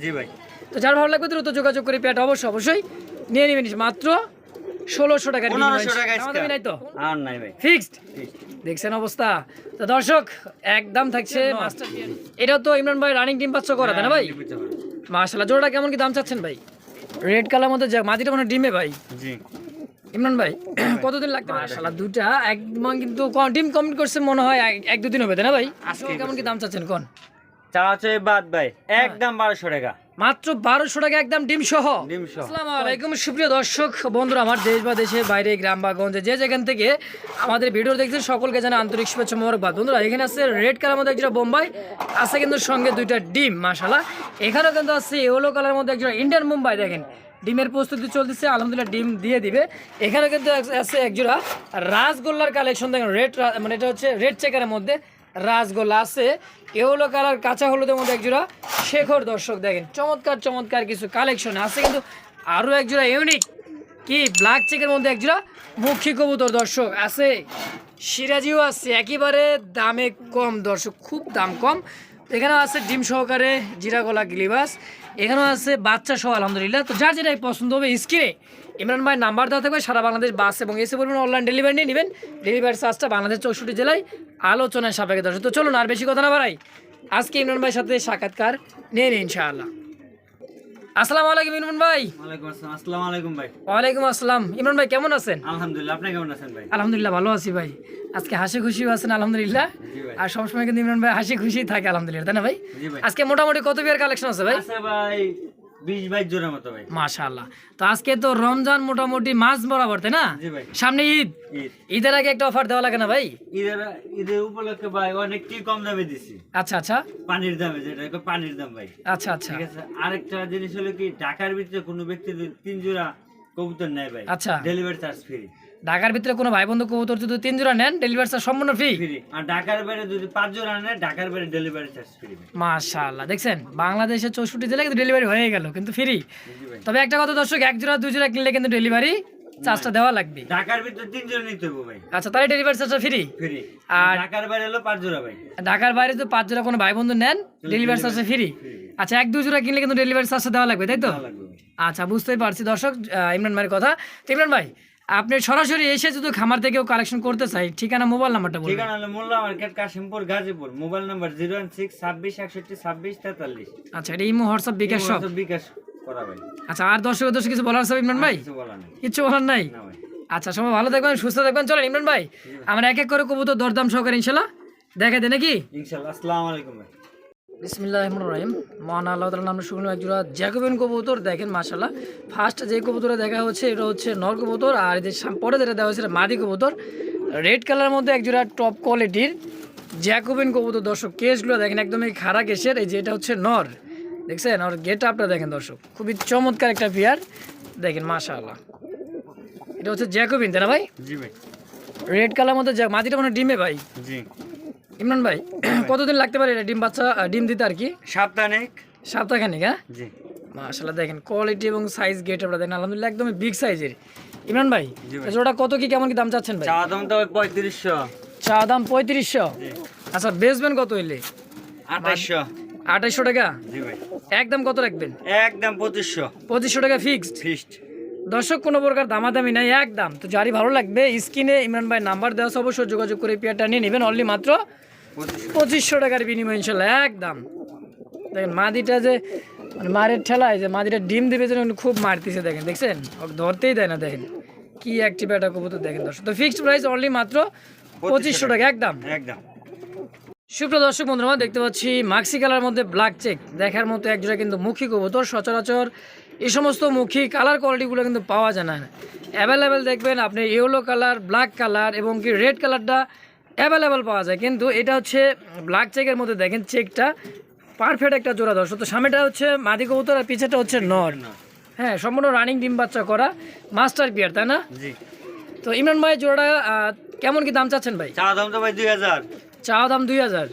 জি ভাই। তো যার ভালো লাগবে দ্রুত যোগাযোগ করে পেয়ারটা অবশ্যই অবশ্যই নিয়ে নেবেন মাত্র ষোলোশো টাকার পনেরোশো টাকা নাই তো? আর নাই ভাই। ফিক্সড দেখছেন অবস্থা। তো দর্শক একদম থাকছে এটা তো ইমরান ভাই রানিং টিম পাচ্ছ করা তাই না ভাই? বুঝতে মাশাল্লাহ জোড়াটা কেমন কি দাম চাচ্ছেন ভাই? রেড কালার মধ্যে যা মাটিটা মানে ডিমে ভাই। জি। ইমরান ভাই কতদিন লাগবে পারে? মাশাল্লাহ দুটা একদম কিন্তু ডিম কমপ্লিট করছে মনে হয় এক- এক দুদিন হবে তাই না ভাই? আজকে কেমন কি দাম চাচ্ছেন কোন? চা বাদ ভাই একদম বারোশো টাকা। মাত্র বারোশো টাকা একদম ডিম সহ। ডিম সহ। আসসালামু আলাইকুম সুপ্রিয় দর্শক বন্ধুরা আমার দেশ বা দেশের বাইরে গ্রাম বা গঞ্জে যে যেখান থেকে আমাদের ভিডিও দেখছেন সকলকে জানা আন্তরিক শুভেচ্ছা মোবারকবাদ। বন্ধুরা এখানে আছে রেড কালার মধ্যে একটা বোম্বাই আছে কিন্তু সঙ্গে দুইটা ডিম মাশালা এখানেও কিন্তু আছে ইয়েলো কালার মধ্যে একজন ইন্ডিয়ান মুম্বাই দেখেন। ডিমের প্রস্তুতি চলতেছে আলহামদুলিল্লাহ ডিম দিয়ে দিবে। এখানে কিন্তু আছে একজোড়া রাসগোল্লার কালেকশন দেখেন রেড মানে এটা হচ্ছে রেড চেকারের মধ্যে রাসগোল্লা আছে। এগুলো কালার, কাঁচা হলুদের মধ্যে একজোড়া শেখর দর্শক দেখেন। চমৎকার চমৎকার কিছু কালেকশন আছে কিন্তু আরও একজোড়া ইউনিক কি ব্ল্যাক চেকের মধ্যে একজোড়া মুখী কবুতর দর্শক আছে। সিরাজিও আছে, একেবারে দামে কম দর্শক, খুব দাম কম। এখানে আছে ডিম সহকারে জিরা গলা গিলিবাস, এখানেও আছে বাচ্চা সহ, আলহামদুলিল্লাহ। তো যার যেটাই পছন্দ হবে স্ক্রিনে ইমরান ভাই নাম্বার দেওয়া থাকবে, সারা বাংলাদেশ বাস এবং এসে বলবেন অনলাইন ডেলিভারি নিয়ে নেবেন। ডেলিভারি চার্জটা বাংলাদেশ চৌষট্টি জেলায় আলোচনায় সাপেক্ষে দর্শক। তো চলুন আর বেশি কথা না বাড়াই। আজকে ইমরান ভাইয়ের সাথে সাক্ষাৎকার নিয়ে নিই ইনশাআল্লাহ। আসসালামু আলাইকুম ইমরান ভাই। ওয়ালাইকুম আসসালাম। আসসালামু আলাইকুম ভাই। ওয়ালাইকুম আসসালাম। ইমরান ভাই কেমন আছেন? আলহামদুলিল্লাহ আপনি কেমন আছেন ভাই? আলহামদুলিল্লাহ ভালো আছি ভাই। আজকে হাসি খুশি আছেন আলহামদুলিল্লাহ। আর সবসময় কিন্তু ইমরান ভাই হাসি খুশি থাকে আলহামদুলিল্লাহ তাই না ভাই? ভাই। আজকে মোটামুটি কত বিয়ার কালেকশন আছে ভাই? আছে ভাই বিশ বাইশ জোড়ার মতো ভাই। মাশাআল্লাহ। তো আজকে তো রমজান মোটামুটি মাস বরাবর তাই না? সামনে ঈদ। ঈদ। ঈদের আগে একটা অফার দেওয়া লাগে না ভাই? ঈদের ঈদের উপলক্ষে ভাই অনেক কি কম দামে দিছি। আচ্ছা আচ্ছা। পানির দামে যেটা পানির দাম ভাই। আচ্ছা আচ্ছা। ঠিক আছে। আরেকটা জিনিস হলো কি ঢাকার ভিতরে কোনো ব্যক্তি তিন জোড়া কবুতর নেয় ভাই। আচ্ছা। ডেলিভারি চার্জ ফ্রি ঢাকার ভিতরে কোনো ভাই বন্ধু কবুতর যদি তিন জোড়া নেন ডেলিভারি চার্জ সম্পূর্ণ ফ্রি আর ঢাকার বাইরে যদি পাঁচ জোড়া নেয় ঢাকার বাইরে ডেলিভারি চার্জ ফ্রি মাশাআল্লাহ। দেখছেন বাংলাদেশের চৌষট্টি জেলায় কিন্তু ডেলিভারি হয়ে গেল কিন্তু ফ্রি তবে একটা কথা দর্শক এক জোড়া দুই জোড়া কিনলে কিন্তু ডেলিভারি চার্জটা দেওয়া লাগবে। ঢাকার ভিতরে তিন জোড়া নিতে হবে ভাই। আচ্ছা তাহলে ডেলিভারি চার্জটা ফ্রি ফ্রি আর- ঢাকার বাইরে হলো পাঁচ জোড়া ভাই। ঢাকার বাইরে তো পাঁচ জোড়া কোনো ভাই বন্ধু নেন ডেলিভারি চার্জটা ফ্রি আচ্ছা এক দুই জোড়া কিনলে কিন্তু ডেলিভারি চার্জটা দেওয়া লাগবে তাই তো। আচ্ছা বুঝতেই পারছি দর্শক ইমরান ভাইয়ের কথা। ইমরান ভাই আপনি সরাসরি এসে যদি খামার থেকেও কালেকশন করতে চাই ঠিকানা মোবাইল নাম্বারটা বলুন। ঠিকানা হলো Molla market Kashimpur Gazipur. Mobile number zero one six ছাব্বিশ একষট্টি ছাব্বিশ তেতাল্লিশ। আচ্ছা এটা ইমো হোয়াটসঅ্যাপ বিকাশ সব? বিকাশ করা ভাই। আচ্ছা আর দর্শক দর্শক কিছু বলার আছে ইমরান ভাই? কিছু বলা নেই। কিচ্ছু বলার নাই? আচ্ছা সবাই ভালো থাকবেন সুস্থ থাকবেন। চলেন ইমরান ভাই আমরা এক এক করে কবুতর দরদাম সহকারে ইনশাল্লাহ দেখা দেয় নাকি? ইনশাল্লাহ আসসালামু আলাইকুম ভাই। বিসমিল্লাহ রহমান রহিম মহান আল্লাহ তালা নাম শুকনো একজোড়া জ্যাকোবিন কবুতর দেখেন মাশাল্লাহ ফার্স্ট যে কবুতরে দেখা হচ্ছে এটা হচ্ছে নর কবুতর আর এই যে পরে যেটা দেওয়া হচ্ছে মাদি কবুতর। রেড কালারের মধ্যে একজোড়া টপ কোয়ালিটির জ্যাকোবিন কবুতর। দর্শক কেসগুলো দেখেন একদমই খাড়া কেসের। এই যে এটা হচ্ছে নর। দেখছেন? আর গেট আপটা দেখেন দর্শক। খুবই চমৎকার একটা পেয়ার দেখেন মাশাল্লাহ এটা হচ্ছে জ্যাকোবিন তাই না ভাই? জি ভাই। রেড কালার মধ্যে মাটিটা মানে ডিমে ভাই? জি। ইমরান ভাই কতদিন লাগতে পারে এটা ডিম বাচ্চা ডিম দিতে আর কি? সাপ্তাহিক। সপ্তাহখানিক হ্যাঁ? জি। মাশাল্লাহ দেখেন কোয়ালিটি এবং সাইজ গেট আপনারা দেখেন আলহামদুলিল্লাহ একদমই বিগ সাইজের ইমরান ভাই। জোড়া কত কি কেমন কি দাম চাচ্ছেন ভাই? চা দাম তো পঁয়ত্রিশশো। চা দাম পঁয়ত্রিশশো? আচ্ছা বেচবেন কত হইলে? আঠাশশো আঠাইশশো টাকা? জি ভাই। একদম কত রাখবেন? একদম পঁচিশশো। পঁচিশশো টাকা ফিক্সড ফিক্সড দর্শক কোনো প্রকার দামাদামি নাই একদম। তো যারই ভালো লাগবে স্ক্রিনে ইমরান ভাই নাম্বার দেওয়া আছে, অবশ্যই যোগাযোগ করে পেয়ারটা নিয়ে নেবেন অনলি মাত্র পঁচিশশো টাকার বিনিময় ইনশাল্লাহ একদম। দেখেন মাদিটা যে মানে মারের ঠেলায় যে মাদিটা ডিম দিবে যেন খুব মারতেছে দেখেন দেখছেন? ধরতেই দেয় না দেখেন। কি একটা কবুতর দেখেন দর্শক। তো ফিক্সড প্রাইস অনলি মাত্র পঁচিশশো টাকা। একদম। একদম। সুপ্রিয় দর্শক বন্ধুরা দেখতে পাচ্ছি মাক্সি কালার মধ্যে ব্ল্যাক চেক দেখার মতো একজোড়া কিন্তু মুখী কবুতর সচরাচর এই সমস্ত মুখী কালার কোয়ালিটিগুলো কিন্তু পাওয়া যায় না। অ্যাভেলেবেল দেখবেন আপনি ইয়েলো কালার ব্ল্যাক কালার এবং কি রেড কালারটা অ্যাভেলেবেল পাওয়া যায়। কিন্তু এটা হচ্ছে ব্ল্যাক চেকের মধ্যে দেখেন চেকটা পারফেক্ট একটা জোড়া দর্শক। তো সামনেটা হচ্ছে মাদি কবুতর আর পিছেটা হচ্ছে নর। হ্যাঁ সম্পূর্ণ রানিং ডিম বাচ্চা করা মাস্টার পিয়ার তাই না? জি। তো ইমরান ভাই জোড়াটা কেমন কি দাম চাচ্ছেন ভাই? চা দাম তো ভাই দুই হাজার। চা দাম দুই হাজার।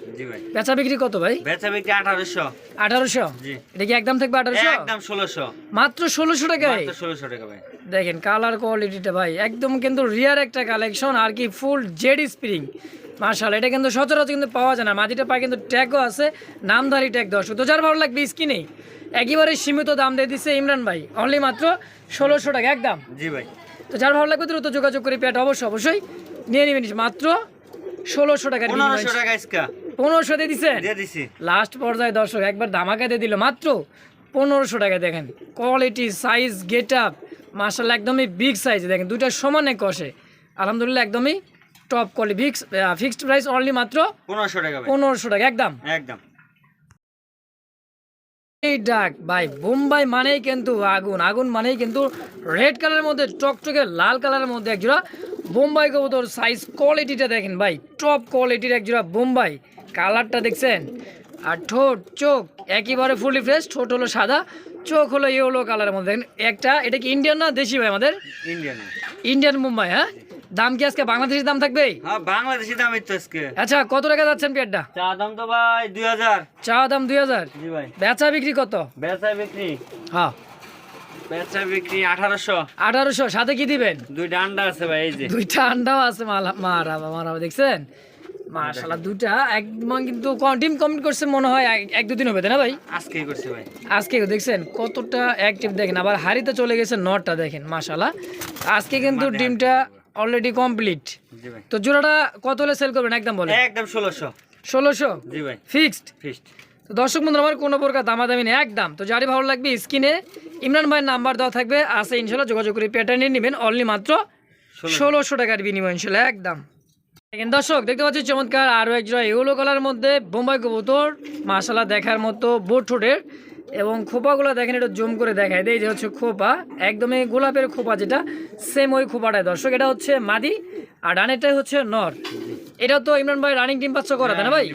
বেচা বিক্রি কত ভাই? বেচা বিক্রি আঠারোশো। আঠারোশো? এটা কি একদম থাকবে আঠারোশো? একদম ষোলোশো। মাত্র ষোলোশো টাকায়? ষোলোশো টাকা ভাই। দেখেন কালার কোয়ালিটিটা ভাই একদম কিন্তু রিয়ার একটা কালেকশন আর কি ফুল জেড স্প্রিং মার্শাল এটা কিন্তু সচরাচর কিন্তু পাওয়া যায় না। মাটিটা পায় কিন্তু ট্যাগও আছে নামধারী ট্যাগ দর্শক তো যার ভালো লাগবে স্কিনে একেবারে সীমিত দাম দিয়ে দিচ্ছে ইমরান ভাই। অনলি মাত্র ষোলোশো টাকা একদম। জি ভাই। তো যার ভালো লাগবে দ্রুত যোগাযোগ করে পেট অবশ্যই অবশ্যই নিয়ে নেবেন মাত্র ষোলোশো টাকার পনেরোশো টাকা পনেরোশো দিয়ে দিচ্ছেন লাস্ট পর্যায়ে দর্শক একবার ধামাকা দিয়ে দিল। মাত্র পনেরোশো টাকা দেখেন। কোয়ালিটি সাইজ গেট আপ মার্শাল একদমই বিগ সাইজ দেখেন। দুইটা সমানে কষে। আলহামদুলিল্লাহ একদমই top quality fix fixed price only মাত্র পনেরোশো টাকা পনেরোশো টাকা একদম। একদম। এই ডাক ভাই বোম্বাই মানেই কিন্তু আগুন। আগুন মানেই কিন্তু রেড কালারের মধ্যে টকটকে লাল কালারের মধ্যে একজোড়া বোম্বাই কবুতর সাইজ কোয়ালিটিটা দেখেন ভাই টপ কোয়ালিটির একজোড়া বোম্বাই। কালারটা দেখছেন? আর ঠোঁট চোখ একেবারে ফুলি ফ্রেশ ঠোঁট হলো সাদা চোখ হলো ইয়েলো কালারের মধ্যে। দেখেন একটা এটা কি ইন্ডিয়ান না দেশি ভাই আমাদের? ইন্ডিয়ান ইন্ডিয়ান মুম্বাই হ্যাঁ? দাম কি আজকে বাংলাদেশি দাম থাকবে? হ্যাঁ বাংলাদেশি তো আজকে। আচ্ছা কত টাকা যাচ্ছেন পেয়ারটা? চা দাম তো ভাই দুই হাজার। চা দাম দুই হাজার। জি ভাই। বেচা বিক্রি কত? বেচা বিক্রি। হ্যাঁ। বেচা বিক্রি সাথে কি দিবেন? দুইটা আন্ডা আছে ভাই এই যে। দুইটা আন্ডাও আছে মালা মারাবা দেখছেন? মাশাআল্লাহ দুইটা। একদম কিন্তু টিম কমেন্ট করছে মনে হয় এক- দুদিন হবে না ভাই? আজকেই করছে ভাই। আজকে দেখছেন? কতটা অ্যাক্টিভ দেখেন আবার হারিতে চলে গেছে নটটা দেখেন মাশাআল্লাহ। আজকে কিন্তু ডিমটা অলরেডি কমপ্লিট তো জোড়াটা কত হলে সেল করবেন একদম বলে একদম ষোলোশো। ষোলোশো? জি ভাই। ফিক্সড ফিস্ট তো দর্শক বন্ধু আমার কোনো প্রকার দামাদামি নেই একদম। তো যারই ভালো লাগবে স্ক্রিনে ইমরান ভাইয়ের নাম্বার দেওয়া থাকবে আসে ইনশাল্লাহ যোগাযোগ করে নিয়ে নেবেন অনলি মাত্র ষোলোশো। টাকার বিনিময় ইনশাল্লাহ একদম। দর্শক দেখতে পাচ্ছি চমৎকার আরও একজোড়া ইউলো কালার মধ্যে বোম্বাই কবুতর মাসালা দেখার মতো বোট ঠোঁটের এবং খোপাগুলো দেখেন একটু জুম করে দেখায়। দেয় যে হচ্ছে খোপা একদমই গোলাপের খোপা যেটা সেম ওই খোপাটায় দর্শক এটা হচ্ছে মাদি আর ডানেরটাই হচ্ছে নর। এটা তো ইমরান ভাই রানিং টিম পাচ্ছ করা তাই না ভাই?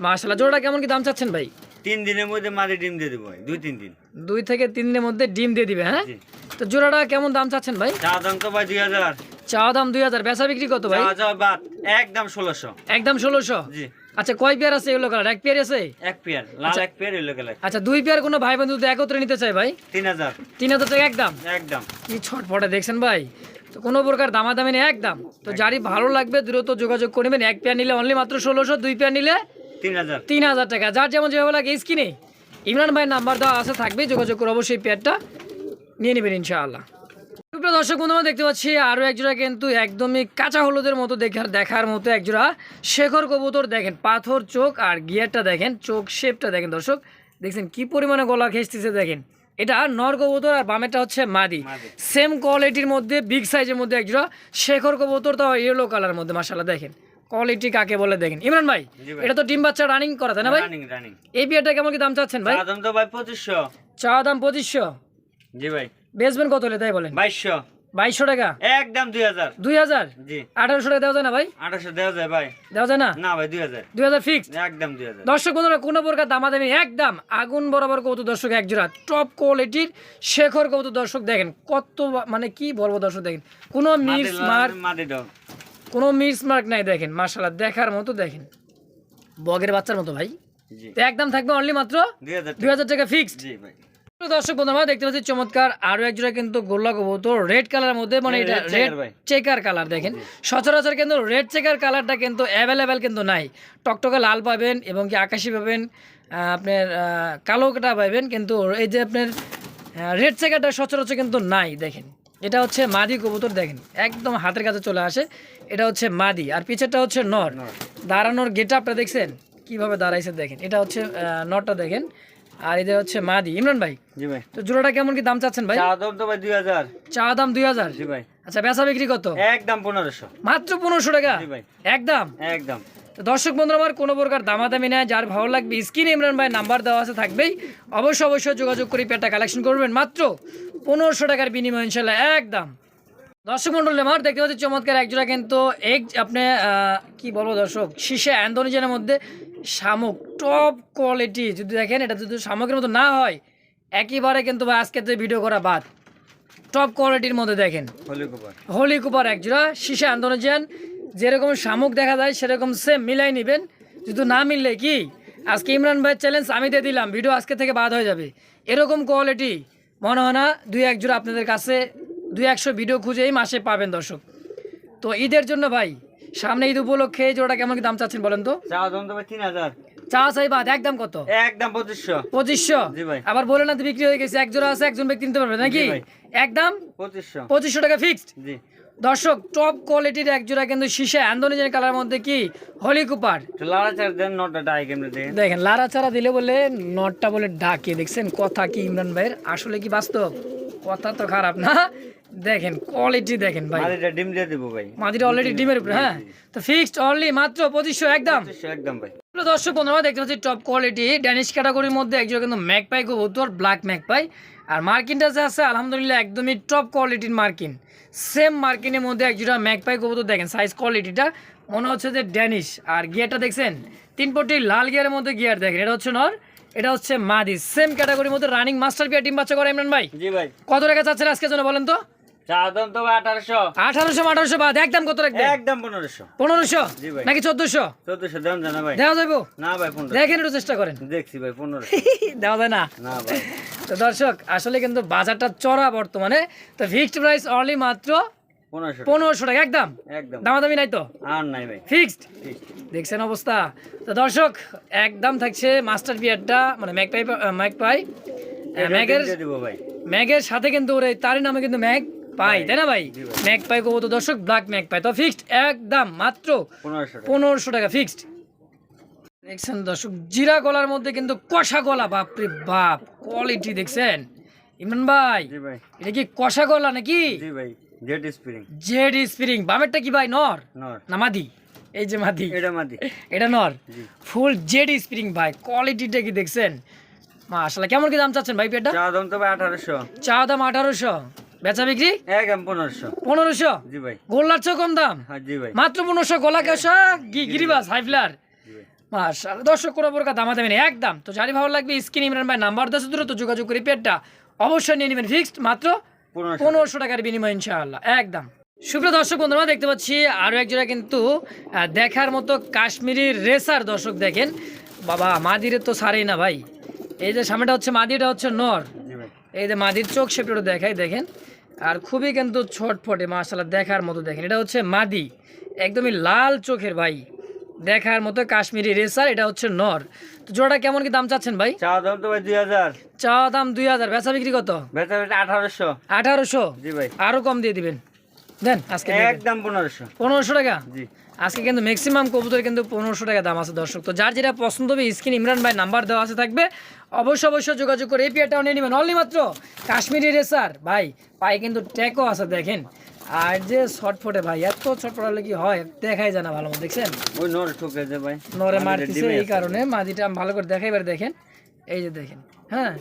মাসালা জোড়াটা কেমন কি দাম চাচ্ছেন ভাই? তিন দিনের মধ্যে মাদি ডিম দিয়ে দেবো দুই তিন দিন। দুই থেকে তিন দিনের মধ্যে ডিম দিয়ে দিবে হ্যাঁ? তো জোড়াটা কেমন দাম চাচ্ছেন ভাই? চা দাম তো ভাই দুই হাজার। চা দাম দুই হাজার বেচা বিক্রি কত ভাই? বাদ একদম ষোলোশো। একদম ষোলোশো? জি। আচ্ছা কয় পেয়ার আছে এগুলো কালার এক পেয়ার আছে? এক পেয়ার লাল এক পেয়ার এলো গেলে আচ্ছা দুই পেয়ার কোনো ভাই বন্ধু একত্রে নিতে চাই ভাই? তিন হাজার। তিন হাজার টাকা একদম? একদম। কি ছটফটে দেখছেন ভাই? তো কোনো প্রকার দামাদামি নেই একদম। তো যারই ভালো লাগবে দ্রুত যোগাযোগ করবেন এক পেয়ার নিলে অনলি মাত্র ষোলোশো দুই পেয়ার নিলে তিন হাজার টাকা। যার যেমন যেভাবে লাগে ইমরান ভাই নাম্বার দেওয়া আছে থাকবে। যোগাযোগ করে অবশ্যই পেয়ারটা নিয়ে নেবেন ইনশাআল্লাহ। সুপ্রিয় দর্শক বন্ধু দেখতে পাচ্ছি আরও একজোড়া কিন্তু একদমই কাঁচা হলুদের মতো দেখার দেখার মতো একজোড়া শেখর কবুতর দেখেন পাথর চোখ আর গিয়ারটা দেখেন চোখ শেপটা দেখেন দর্শক। দেখছেন কি পরিমাণে গলা খেসতেছে দেখেন। এটা নর কবুতর আর বামেরটা হচ্ছে মাদি। মাদি। সেম কোয়ালিটির মধ্যে বিগ সাইজের মধ্যে একজোড়া শেখর কবুতর তাও ইয়েলো কালার মধ্যে মাসাল্লাহ দেখেন। কোয়ালিটি কাকে বলে দেখেন? ইমরান ভাই এটা তো টিম বাচ্চা রানিং করা তাই না ভাই? এই বিয়ারটা কেমন কি দাম চাচ্ছেন ভাই? দাম তো ভাই পঁচিশশো। চা দাম পঁচিশশো। জি ভাই। বেচবেন কত হলে তাই বলেন? বাইশশো। বাইশশো টাকা? একদম দুই হাজার। দুই হাজার? জি। আঠারোশো টাকা দেওয়া যায় না ভাই? আঠাশশো দেওয়া যায় ভাই। দেওয়া যায় না? না ভাই দুই হাজার। দুই হাজার ফিক্সড একদম দুই হাজার। দর্শক বন্ধুরা কোনো প্রকার দামাদামি একদম আগুন বরাবর কৌতু দর্শক একজোড়া টপ কোয়ালিটির শেখর কৌতু দর্শক দেখেন। কত মানে কি বলব দর্শক দেখেন? কোনো মিস মার্ক মাদি দাও কোনো মিস মার্ক নাই দেখেন মার্শাল্লাহ দেখার মতো দেখেন। বগের বাচ্চার মতো ভাই। তো একদম থাকবে অনলি মাত্র দুই হাজার টাকা। ফিক্সড জি ভাই। দর্শক বন্ধু আমরা দেখতে পাচ্ছি চমৎকার আরও একজোড়া কিন্তু গোল্লা কবুতর রেড কালারের মধ্যে মানে এটা রেড চেকার কালার দেখেন। সচরাচর কিন্তু রেড চেকার কালারটা কিন্তু অ্যাভেলেবেল কিন্তু নাই। টকটকে লাল পাবেন এবং কি আকাশি পাবেন আপনার কালোটা পাবেন কিন্তু এই যে আপনার রেড চেকারটা সচরাচর কিন্তু নাই দেখেন। এটা হচ্ছে মাদি কবুতর দেখেন একদম হাতের কাছে চলে আসে। এটা হচ্ছে মাদি আর পিছেরটা হচ্ছে নর। দাঁড়ানোর গেট আপটা দেখছেন? কীভাবে দাঁড়াইছে দেখেন? এটা হচ্ছে নরটা দেখেন আর এটা হচ্ছে মাদি। ইমরান ভাই জি ভাই। তো জোড়াটা কেমন কি দাম চাচ্ছেন ভাই? চা দাম তো ভাই দুই হাজার। চা দাম দুই হাজার? জি ভাই। আচ্ছা বেচা বিক্রি কত? একদম পনেরোশো। মাত্র পনেরোশো টাকা? জি ভাই। একদম? একদম। তো দর্শক বন্ধু আমার কোনো প্রকার দামাদামি নেয় যার ভালো লাগবে স্ক্রিনে ইমরান ভাই নাম্বার দেওয়া আছে থাকবেই। অবশ্যই অবশ্যই যোগাযোগ করে পেটা কালেকশন করবেন। মাত্র পনেরোশো টাকার বিনিময় ইনশাল্লাহ একদম। দর্শক মন্ডল আমার দেখতে পাচ্ছি চমৎকার একজোড়া কিন্তু এক আপনি কি বলব দর্শক শীষে অ্যান্ডোনিজেনের মধ্যে শামুক টপ কোয়ালিটি যদি দেখেন এটা যদি শামুকের মতো না হয় একেবারে কিন্তু ভাই আজকে তো ভিডিও করা বাদ। টপ কোয়ালিটির মধ্যে দেখেন। হলি কুপার। হোলি কুপার একজোড়া শীষে আন্দোলন যেরকম শামুক দেখা যায় সেরকম সেম মিলাই নেবেন। যদি না মিললে কি আজকে ইমরান ভাই চ্যালেঞ্জ আমি দিয়ে দিলাম ভিডিও আজকে থেকে বাদ হয়ে যাবে। এরকম কোয়ালিটি মনে হয় না দুই এক জোড়া আপনাদের কাছে দুই একশো ভিডিও খুঁজে এই মাসে পাবেন দর্শক। তো ঈদের জন্য ভাই সামনে ঈদ উপলক্ষে এই জোড়াটা কেমন কি দাম চাচ্ছেন বলেন তো? তিন হাজার। চা চাই বাদ একদম কত? একদম পঁচিশশো। পঁচিশশো? আবার বলে না বিক্রি হয়ে গেছে এক জোড়া আছে একজন ব্যক্তি নিতে পারবে নাকি? একদম? পঁচিশশো। পঁচিশশো টাকা ফিক্সড জি। দর্শক টপ কোয়ালিটির এক জোড়া কিন্তু শীষে অ্যান্ডোনিজের কালার মধ্যে কি? হলি কুপার লারা ছাড়া চার দেন নটটা দেন দেখেন লারা চারা দিলে বলে নটটা বলে ডাকে দেখছেন? কথা কি ইমরান ভাইয়ের? আসলে কি বাস্তব? কথা তো খারাপ না। দেখেন কোয়ালিটি দেখেন ভাই। মালিটা ডিম দিয়ে দিব ভাই। মাদিটা অলরেডি ডিমের উপরে হ্যাঁ? তো ফিক্সড অনলি মাত্র পঁচিশশো একদম। পঁচিশশো একদম ভাই। দর্শক বন্ধুরা দেখতে পাচ্ছি টপ কোয়ালিটি ড্যানিশ ক্যাটাগরির মধ্যে একজন কিন্তু ম্যাকপাই কবুতর ব্ল্যাক ম্যাকপাই আর মার্কিনটা যে আছে আলহামদুলিল্লাহ একদমই টপ কোয়ালিটির মার্কিন। সেম মার্কিনের মধ্যে একজোড়া ম্যাকপাই কবুতর দেখেন সাইজ কোয়ালিটিটা মনে হচ্ছে যে ড্যানিশ আর গিয়ারটা দেখছেন তিন পট্টি লাল গিয়ারের মধ্যে গিয়ার দেখেন এটা হচ্ছে নর এটা হচ্ছে মাদি। সেম ক্যাটাগরির মধ্যে রানিং মাস্টার পিয়ার টিম বাচ্চা করে ইমরান ভাই। জি ভাই। কত টাকা চাচ্ছেন আজকে জন্য বলেন তো? তো বাদ একদম কত রাখবেন একদম পনেরোশো। পনেরোশো? জি ভাই। নাকি চোদ্দশো? চোদ্দশো দাম জানা ভাই। দেওয়া যাব না ভাই পনেরো দেখেন একটু চেষ্টা করেন। দেখছি ভাই পনেরো দেওয়া যায় না? না ভাই। তো দর্শক আসলে কিন্তু বাজারটা চড়া বর্তমানে। তো ফিক্সড প্রাইস অনলি মাত্র পনেরোশো টাকা। একদম? দামাদামি নাই তো? আর নাই ভাই। ফিক্সড দেখছেন অবস্থা। তো দর্শক একদম থাকছে মাস্টার বিয়ারটা মানে ম্যাক পাই ম্যাক পাই। এটা ম্যাগের ম্যাগের সাথে কিন্তু ওর তারই নামে কিন্তু ম্যাগ পাই তাই না ভাই। ম্যাগ পাই কবো তো দর্শক ব্ল্যাক ম্যাগ পাই তো ফিক্সড একদম মাত্র পনেরোশো টাকা। ফিক্সড দেখছেন দর্শক জিরা গলার মধ্যে কিন্তু কষা গলা বাপরে বাপ কোয়ালিটি দেখছেন? ইমরান ভাই এটা কি কষা গলা নাকি? স্প্রিং। জেড স্প্রিং বামেরটা কি ভাই নর? না মাদি। এই যে মাদি। এটা মাদি। এটা নর? ফুল জেড স্প্রিং ভাই কোয়ালিটিটা কি দেখছেন? মাশাআল্লাহ কেমন কি দাম চাচ্ছেন ভাই পেটা চাওয়া দাম তো ভাই আঠারোশো। চা দাম আঠারোশো। বেচা বিক্রি? একদম পনেরোশো। পনেরোশো? জি ভাই। গোল্লার চেয়েও কম দাম? হ্যাঁ জি ভাই। মাত্র পনেরোশো গোলা কেশা গিরিবাস হাইফ্লার? দর্শক কোনো প্রকার দামা দেবেন একদম। তো যারই ভালো লাগবে স্ক্রিন ইমরান ভাই নাম্বার দশ দূরে তো যোগাযোগ করে পেটটা অবশ্যই নিয়ে নেবেন ফিক্সড মাত্র পনেরোশো। টাকার বিনিময় ইনশাআল্লাহ একদম। সুপ্রিয় দর্শক বন্ধুরা দেখতে পাচ্ছি আরও এক জোড়া কিন্তু দেখার মতো কাশ্মীরি রেসার দর্শক দেখেন। বাবা মাদিরে তো সারেই না ভাই। এই যে সামনেটা হচ্ছে মাদিটা হচ্ছে নর। এই যে মাদির চোখ সেপটা দেখাই দেখেন। আর খুবই কিন্তু ছটফটে মাশাল্লাহ দেখার মতো দেখেন। এটা হচ্ছে মাদি একদমই লাল চোখের ভাই। দেখার মতো কাশ্মীরি রেসার এটা হচ্ছে নর। তো জোড়াটা কেমন কি দাম চাচ্ছেন ভাই? চা দাম তো ভাই দুই হাজার। চা দাম দুই হাজার। বেচা বিক্রি কত? বেচা বিক্রি আঠারোশো। আঠারোশো? জি ভাই। আরও কম দিয়ে দিবেন। দেন আজকে একদম পনেরোশো। পনেরোশো টাকা? জি। আজকে কিন্তু ম্যাক্সিমাম কবুতর কিন্তু পনেরোশো টাকা দাম আছে দর্শক। তো যার যেটা পছন্দ হবে স্ক্রিন ইমরান ভাই নাম্বার দেওয়া আছে থাকবে। অবশ্যই অবশ্যই যোগাযোগ করে এই পেয়ারটাও নিয়ে নেবেন। অনলি মাত্র কাশ্মীরি রেসার ভাই পায়ে কিন্তু ট্যাকও আছে দেখেন। আর যে ছটফটে ভাই এত ছটফট হলে কি হয়? দেখাই যায় না ভালো মতো দেখছেন? ওই নর ঠুকে যে ভাই। নরে মারতেছে এই কারণে। মাদিটা আমি ভালো করে দেখাইবার দেখেন। এই যে দেখেন হ্যাঁ?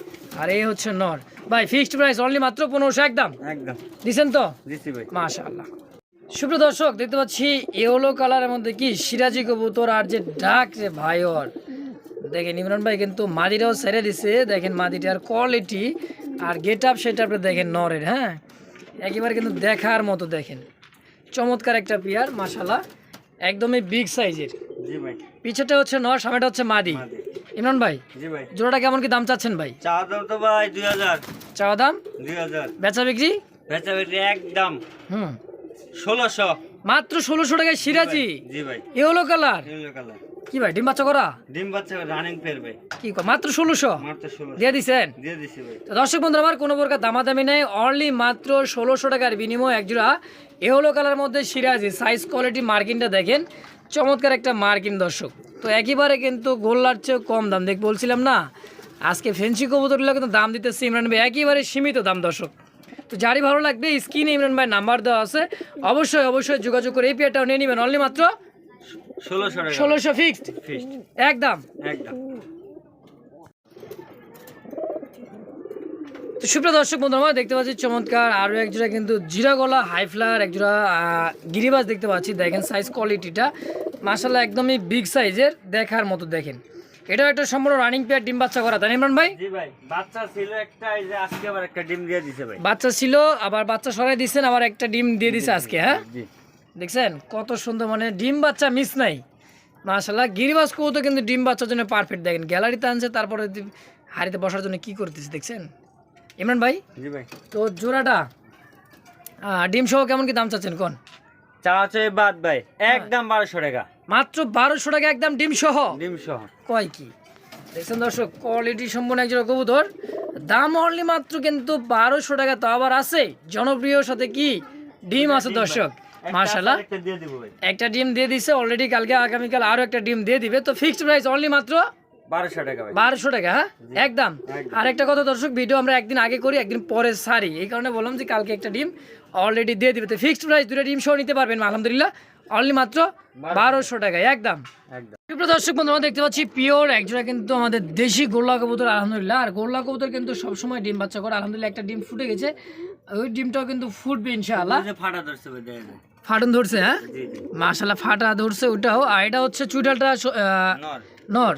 আর এই হচ্ছে নর ভাই ফিক্সড প্রাইস অনলি মাত্র পনেরোশো একদম? একদম। দিছেন তো? দিচ্ছি ভাই। মাশাআল্লাহ। সুপ্রিয় দর্শক দেখতে পাচ্ছি ইয়েলো কালারের মধ্যে কি সিরাজি কবুতর আর যে ডাক যে ভাই ওর। দেখেন ইমরান ভাই কিন্তু মাদিটাও ছেড়ে দিছে। দেখেন মাদিটার কোয়ালিটি আর গেট আপ সেটা আপনি দেখেন নরের হ্যাঁ? একেবারে কিন্তু দেখার মতো দেখেন। চমৎকার একটা পিয়ার মাশাল্লাহ একদমই বিগ সাইজের পিছেটা হচ্ছে নর সামনেটা হচ্ছে মাদি। ইমরান ভাই জোড়াটা কেমন কি দাম চাচ্ছেন ভাই? চাওয়া দাম তো ভাই দুই হাজার। চাওয়া দাম? দুই হাজার। বেচা বিক্রি? বেচা বেচি একদম। হুম। ষোলোশো। মাত্র ষোলোশো টাকায় সিরাজি। জি ভাই ইয়েলো কালার ইয়েলো কালার কি ভাই ডিম বাচ্চা করা? ডিম বাচ্চা রানিং ফের ভাই। কি কয়? মাত্র ষোলোশো? মাত্র ষোলো দিয়ে দিছেন? দিয়ে দিছি ভাই। তো দর্শক বন্ধুরা আমার কোনো প্রকার দামাদামি নেই। অনলি মাত্র ষোলোশো টাকার বিনিময় একজোড়া এহলো কালার মধ্যে সিরাজি। সাইজ কোয়ালিটি মার্কিনটা দেখেন। চমৎকার একটা মার্কিন দর্শক। তো একেবারে কিন্তু গোল্লার চেয়েও কম দাম। দেখ বলছিলাম না আজকে ফেন্সি কবুতরগুলো কিন্তু দাম দিতেছে ইমরান ভাই। একেবারে সীমিত দাম দর্শক। তো যারই ভালো লাগবে স্ক্রিনে ইমরান ভাই নাম্বার দেওয়া আছে। অবশ্যই অবশ্যই যোগাযোগ করে এই পেয়ারটাও নিয়ে নেবেন। অনলি মাত্র ষোলোশো ফিক্সড একদম। একদম। তো সুপ্রিয় দর্শক বন্ধু আমরা দেখতে পাচ্ছি চমৎকার আরও এক জোড়া কিন্তু জিরা গলা হাই ফ্লার এক জোড়া আহ, গিরিবাজ দেখতে পাচ্ছি। দেখেন সাইজ কোয়ালিটিটা মাসাল্লাহ একদমই বিগ সাইজের দেখার মতো দেখেন। এটাও একটা সম্পূর্ণ রানিং পেয়ার ডিম বাচ্চা করা তাই ইমরান ভাই? জি ভাই বাচ্চা ছিল একটা এই যে আজকে আবার একটা ডিম দিয়ে দিছে ভাই। বাচ্চা ছিল আবার বাচ্চা সরাই দিচ্ছেন আবার একটা ডিম দিয়ে দিছে আজকে হ্যাঁ? জি। দেখছেন কত সুন্দর মানে ডিম বাচ্চা মিস নাই। মাশাল্লাহ গিরিবাজ কৌতো কিন্তু ডিম বাচ্চার জন্য পারফেক্ট দেখেন। গ্যালারিতে আনছে তারপরে হাড়িতে বসার জন্য কি করতেছে দেখছেন? ইমরান ভাই? জি ভাই। তো জোড়াটা ডিম সহ কেমন কি দাম চাচ্ছেন কোন? চা বাদ ভাই একদম বারোশো টাকা। মাত্র বারোশো টাকা একদম ডিম সহ? ডিম সহ কয় কি? দেখছেন দর্শক কোয়ালিটি সম্পূর্ণ একজন কবুতর। দাম অনলি মাত্র কিন্তু বারোশো টাকা তো আবার আছে। জনপ্রিয় সাথে কি? ডিম আছে দর্শক। একটা মার্শাল্লাহ ডিম দিয়ে দিছে অলরেডি কালকে আগামীকাল আরও একটা ডিম দিয়ে দিবে। তো ফিক্সড প্রাইস অনলি মাত্র বারোশো টাকা বারোশো টাকা হ্যাঁ? একদম। একদম। আর একটা কথা দর্শক ভিডিও আমরা একদিন আগে করি একদিন পরে সারি। এই কারণে বললাম যে কালকে একটা ডিম অলরেডি দিয়ে দিবে। তো ফিক্সড প্রাইস দুটো ডিম সহ নিতে পারবেন আলহামদুলিল্লাহ। অনলি মাত্র বারোশো। টাকায় একদম। একদম। দর্শক বন্ধু আমরা দেখতে পাচ্ছি পিওর একজোড়া কিন্তু আমাদের দেশি গোল্লা কবুতর আলহামদুলিল্লাহ। আর গোল্লা কবুতর কিন্তু সবসময় ডিম বাচ্চা করে আলহামদুলিল্লাহ একটা ডিম ফুটে গেছে। ওই ডিমটাও কিন্তু ফুটবে ইনশাআল্লাহ। ফাটা ধরছে ফাটন ধরছে হ্যাঁ? মাশাল্লাহ ফাটা ধরছে ওটাও আর এটা হচ্ছে চুইটালটা নর।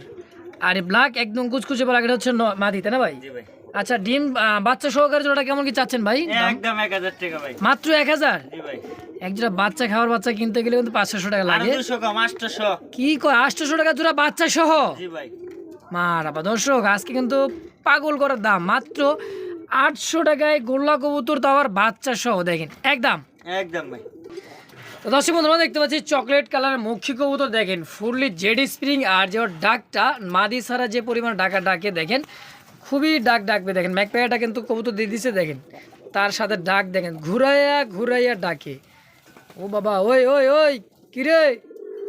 আর ব্ল্যাক একদম কুচকুচে ব্ল্যাক এটা হচ্ছে মাদি তাই না ভাই? ভাই। আচ্ছা ডিম বাচ্চা সহকারে জোড়াটা কেমন কি চাচ্ছেন ভাই? একদম এক হাজার টাকা ভাই। মাত্র এক হাজার? জি ভাই। এক জোড়া বাচ্চা খাওয়ার বাচ্চা কিনতে গেলে কিন্তু পাঁচশো টাকা আর লাগে। দুশো কম আটশোশো কি কয় আটশোশো টাকা জোড়া বাচ্চা সহ? জি ভাই। মারাবা দর্শক আজকে কিন্তু পাগল করার দাম। মাত্র আটশো টাকায় গোল্লা কবুতর তো আবার বাচ্চা সহ দেখেন একদম। একদম ভাই। তো দর্শক বন্ধুরা দেখতে পাচ্ছি চকলেট কালারের মক্ষী কবুতর দেখেন ফুললি জেড স্প্রিং আর যে ডাকটা মাদি ছাড়া যে পরিমাণ ডাকা ডাকে দেখেন খুবই ডাক ডাকবে দেখেন। ম্যাকপ্যাটা কিন্তু কবুতর দিয়ে দিছে দেখেন। তার সাথে ডাক দেখেন। ঘুরাইয়া ঘুরাইয়া ডাকে। ও বাবা ওই ওই ওই কিরে?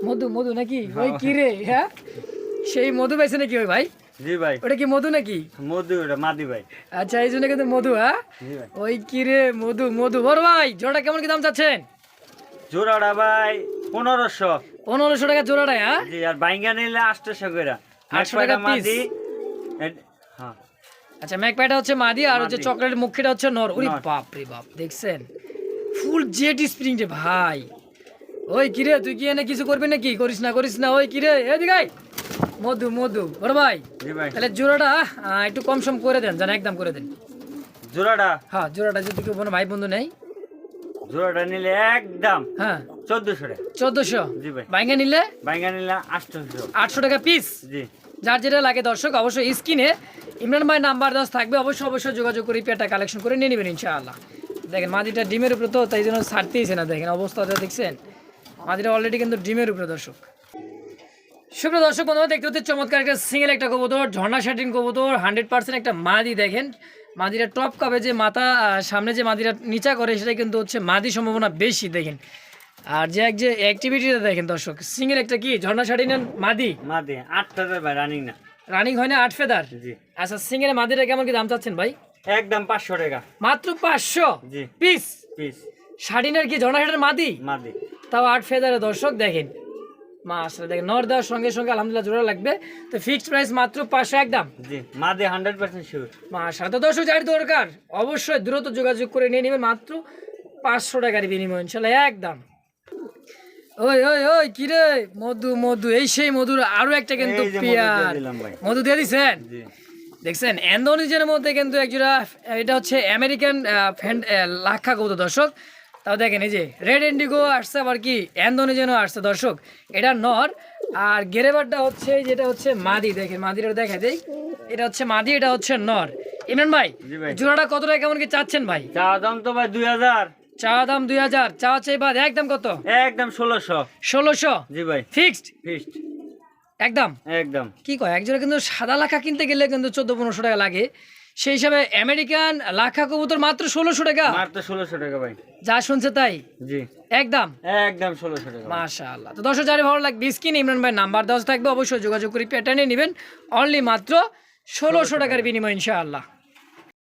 মধু মধু নাকি? ওই কিরে? হ্যাঁ? সেই মধু পাইছে নাকি ওই ভাই? জি ভাই। ওটা কি মধু নাকি? মধু ওটা মাদি ভাই। আচ্ছা এই জন্য কিন্তু মধু হ্যাঁ? ওই কিরে মধু মধু। বড় ভাই জোড়া কেমন কি দাম চাচ্ছেন? জোড়াটা ভাই পনেরোশো। পনেরোশো টাকা জোড়াটা হ্যাঁ? জি আর বাইঙ্গা নিলে আটশোশো করে। 800 টাকা। হ্যাঁ। আচ্ছা ম্যাকপ্যাটা হচ্ছে মাদি আর হচ্ছে চকলেট মুখিটা হচ্ছে নর। ওরে বাপ রে বাপ দেখছেন? ফুল জেট স্প্রিং রে ভাই। ওই কিরে তুই কি এনে কিছু করবি নাকি? করিস না করিস না ওই কিরে। এদিকে আয়। মধু মধু। বড় ভাই তাহলে জোড়াটা একটু কম সম করে দেন জানা একদম করে দেন। জোড়াটা? হ্যাঁ জোড়াটা যদি কেউ কোনো ভাই বন্ধু নেই জোড়াটা নিলে একদম হ্যাঁ। চোদ্দশো টাকা চোদ্দশো? জি ভাই। বাইঙ্গা নিলে? বাইঙ্গা নিলে আটশোশো। আটশো টাকা পিস জি। যার যেটা লাগে দর্শক, অবশ্যই স্ক্রিনে ইমরান ভাই নাম্বার দেওয়া থাকবে। অবশ্যই অবশ্যই যোগাযোগ করে পেয়ারটা কালেকশন করে নিয়ে নেবেন ইনশাআল্লাহ। দেখেন, মাদিটা ডিমের উপরে তো, তাই জন্য ছাড়তেইছে না। দেখেন, অবস্থাটা দেখছেন? মাদিটা অলরেডি কিন্তু ডিমের উপরে, দর্শক। সুপ্রিয় দর্শক, বন্ধুরা, দেখতে হচ্ছে চমৎকার একটা সিঙ্গেল একটা কবুতর, ঝর্ণা শাটিন কবুতর হান্ড্রেড পার্সেন্ট একটা মাদি। দেখেন, মাদিটা টপ কাবে যে মাথা সামনে যে মাদিটা নিচা করে, সেটা কিন্তু হচ্ছে মাদি সম্ভাবনা বেশি। দেখেন আর যে এক যে অ্যাক্টিভিটিটা দেখেন দর্শক সিঙ্গেল একটা কি? ঝর্ণা শাটিনের মাদি? মাদি আট হাজার ভাই রানিং না। রানিং হয় না আট ফেদার? জি। আচ্ছা সিঙ্গের মাদিটা কেমন কি দাম চাচ্ছেন ভাই? একদম পাঁচশো টাকা। মাত্র পাঁচশো? জি। পিস পিস শাড়িনের কি ঝর্ণাঘাটের মাদি? মাদি। তাও আট ফেদারে দর্শক দেখেন। মা আসলে দেখেন নর দেওয়ার সঙ্গে সঙ্গে আলহামদুলিল্লাহ জোড়া লাগবে। তো ফিক্সড প্রাইস মাত্র পাঁচশো একদম। জি মাদি হান্ড্রেড পার্সেন্ট শিওর মা সাথে দর্শক যার দরকার অবশ্যই দ্রুত যোগাযোগ করে নিয়ে নেবেন মাত্র পাঁচশো টাকার বিনিময় ইনশাল্লাহ একদম। ওই ওই ওই কিরে মধু মধু এই সেই মধুর আরও একটা কিন্তু মধু দিয়ে পিয়ার ভাই। মধু দিয়ে দিছেন? দেখছেন অ্যান্ডোনিজের মধ্যে কিন্তু একজোড়া এটা হচ্ছে আমেরিকান লাক্ষা কৌত দর্শক। তাও দেখেন এই যে রেড ইন্ডিগো আসছে আবার কি অ্যান্ডোনিজেনও আসছে দর্শক। এটা নর আর গেরেবারটা হচ্ছে যেটা হচ্ছে মাদি দেখেন মাদিটা দেখা দেই। এটা হচ্ছে মাদি এটা হচ্ছে নর। ইমরান ভাই ভাই। জোড়াটা কত টাকা কেমন কি চাচ্ছেন ভাই? চা দাম তো ভাই দুই হাজার। চা দাম দুই হাজার চা বাদ একদম কত? একদম ষোলোশো। ষোলোশো? জি ভাই। ফিক্সড ফিস্ট একদম? একদম। কি কয় একজোড়া কিন্তু সাদা লাখা কিনতে গেলে কিন্তু চোদ্দ পনেরোশো টাকা লাগে। সেই হিসাবে আমেরিকান লাখা কবুতর মাত্র ষোলোশো টাকা। মাত্র ষোলোশো টাকা ভাই। যা শুনছে তাই? জি। একদম? একদম ষোলোশো টাকা। মাশাআল্লাহ। তো দর্শক যারা ভালো লাগবে স্ক্রিন ইমরান ভাই নাম্বার দেওয়া থাকবে অবশ্যই যোগাযোগ করে প্যাটার্নে নেবেন। অনলি মাত্র ষোলোশো টাকার বিনিময় ইনশাআল্লাহ।